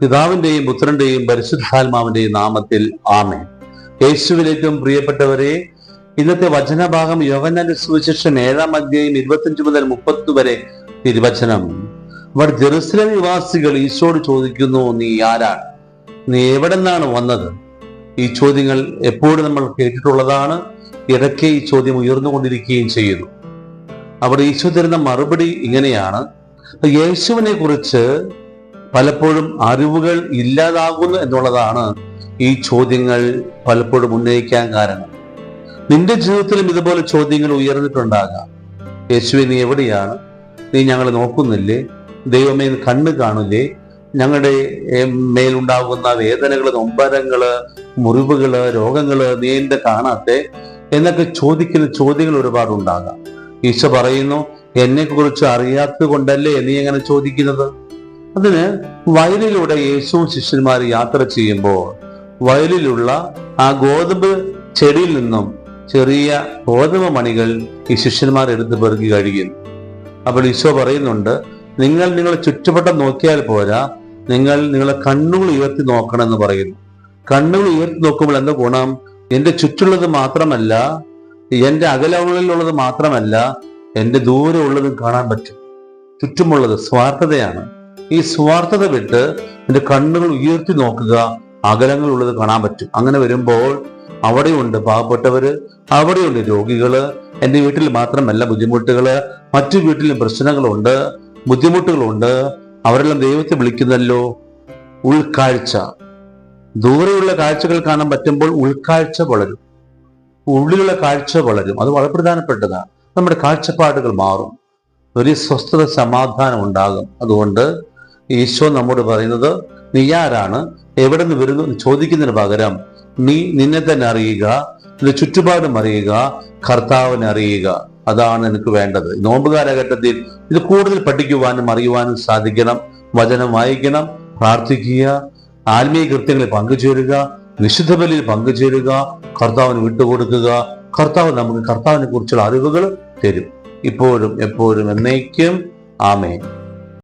പിതാവിന്റെയും പുത്രന്റെയും പരിശുദ്ധാത്മാവിന്റെയും നാമത്തിൽ ആമേ യേശുവിൽ ഏറ്റവും പ്രിയപ്പെട്ടവരെ ഇന്നത്തെ വചനഭാഗം യോഗനാന്റെ സുവിശേഷം ഏഴാം അധ്യായം ഇരുപത്തിയഞ്ച് മുതൽ മുപ്പത്തി വരെ തിരുവചനം. അവർ ജെറുസലേം നിവാസികൾ ഈശോട് ചോദിക്കുന്നു നീ ആരാണ്? നീ എവിടെ നിന്നാണ് വന്നത്? ഈ ചോദ്യങ്ങൾ എപ്പോഴും നമ്മൾ കേട്ടിട്ടുള്ളതാണ്. ഇടയ്ക്ക് ഈ ചോദ്യം ഉയർന്നുകൊണ്ടിരിക്കുകയും ചെയ്യുന്നു. അവർ ഈശോ തരുന്ന മറുപടി ഇങ്ങനെയാണ്. യേശുവിനെ കുറിച്ച് പലപ്പോഴും അറിവുകൾ ഇല്ലാതാകുന്നു എന്നുള്ളതാണ് ഈ ചോദ്യങ്ങൾ പലപ്പോഴും ഉന്നയിക്കാൻ കാരണം. നിന്റെ ജീവിതത്തിലും ഇതുപോലെ ചോദ്യങ്ങൾ ഉയർന്നിട്ടുണ്ടാകാം. യേശുവെ നീ എവിടെയാണ്? നീ ഞങ്ങളെ നോക്കുന്നില്ലേ? ദൈവമേ കണ്ണ് കാണില്ലേ? ഞങ്ങളുടെ മേലുണ്ടാകുന്ന വേദനകൾ നൊമ്പരങ്ങൾ മുറിവുകൾ രോഗങ്ങൾ നീ എന്റെ കാണാത്തെ എന്നൊക്കെ ചോദിക്കുന്ന ചോദ്യങ്ങൾ ഒരുപാട് ഒരുപാടുണ്ടാകാം ഈശോ പറയുന്നു എന്നെ കുറിച്ച് അറിയാത്തത് കൊണ്ടല്ലേ നീ എങ്ങനെ ചോദിക്കുന്നത്? അതിന് വയലിലൂടെ യേശുവും ശിഷ്യന്മാർ യാത്ര ചെയ്യുമ്പോൾ വയലിലുള്ള ആ ഗോതമ്പ് ചെടിയിൽ നിന്നും ചെറിയ ഗോതമ്പ് മണികൾ ഈ ശിഷ്യന്മാർ എടുത്ത് പെറുക്കി കഴിയുന്നു അപ്പോൾ ഈശോ പറയുന്നുണ്ട് നിങ്ങൾ നിങ്ങളെ ചുറ്റുവട്ടം നോക്കിയാൽ പോരാ നിങ്ങൾ നിങ്ങളെ കണ്ണുകൾ ഉയർത്തി നോക്കണം എന്ന് പറയുന്നു. കണ്ണുകൾ ഉയർത്തി നോക്കുമ്പോൾ എന്താ ഗുണം? എന്റെ ചുറ്റുള്ളത് മാത്രമല്ല എന്റെ അകലങ്ങളിലുള്ളത് മാത്രമല്ല എന്റെ ദൂരെ ഉള്ളതും കാണാൻ പറ്റും. ചുറ്റുമുള്ളത് സ്വാർത്ഥതയാണ്. ഈ സ്വാർത്ഥത വിട്ട് എന്റെ കണ്ണുകൾ ഉയർത്തി നോക്കുക അകലങ്ങളുള്ളത് കാണാൻ പറ്റും. അങ്ങനെ വരുമ്പോൾ അവിടെയുണ്ട് പാവപ്പെട്ടവര് അവിടെയുണ്ട് രോഗികൾ എന്റെ വീട്ടിൽ മാത്രമല്ല ബുദ്ധിമുട്ടുകൾ മറ്റു വീട്ടിലും പ്രശ്നങ്ങളുണ്ട് ബുദ്ധിമുട്ടുകളുണ്ട്. അവരെല്ലാം ദൈവത്തെ വിളിക്കുന്നല്ലോ. ഉൾക്കാഴ്ച. ദൂരെയുള്ള കാഴ്ചകൾ കാണാൻ പറ്റുമ്പോൾ ഉൾക്കാഴ്ച വളരും. ഉള്ളിലുള്ള കാഴ്ച വളരും. അത് വളരെ പ്രധാനപ്പെട്ടതാണ് നമ്മുടെ കാഴ്ചപ്പാടുകൾ മാറും. ഒരു സ്വസ്ഥത സമാധാനം ഉണ്ടാകും. അതുകൊണ്ട് ഈശോ നമ്മോട് പറയുന്നത് നീ ആരാണ്? എവിടെ നിന്ന് വരുന്നു ചോദിക്കുന്നതിന് പകരം നീ നിന്നെ തന്നെ അറിയുക നിന്റെ ചുറ്റുപാടും അറിയുക കർത്താവിനെ അറിയുക. അതാണ് എനിക്ക് വേണ്ടത്. നോമ്പ് കാലഘട്ടത്തിൽ ഇത് കൂടുതൽ പഠിക്കുവാനും അറിയുവാനും സാധിക്കണം. വചനം വായിക്കണം പ്രാർത്ഥിക്കുക ആത്മീയ കൃത്യങ്ങളിൽ പങ്കുചേരുക വിശുദ്ധ ബലിയിൽ പങ്കുചേരുക കർത്താവിന് വിട്ടുകൊടുക്കുക. കർത്താവ് നമുക്ക് കർത്താവിനെ കുറിച്ചുള്ള അറിവുകൾ തരും. ഇപ്പോഴും എപ്പോഴും എന്നേക്കും. ആമേൻ.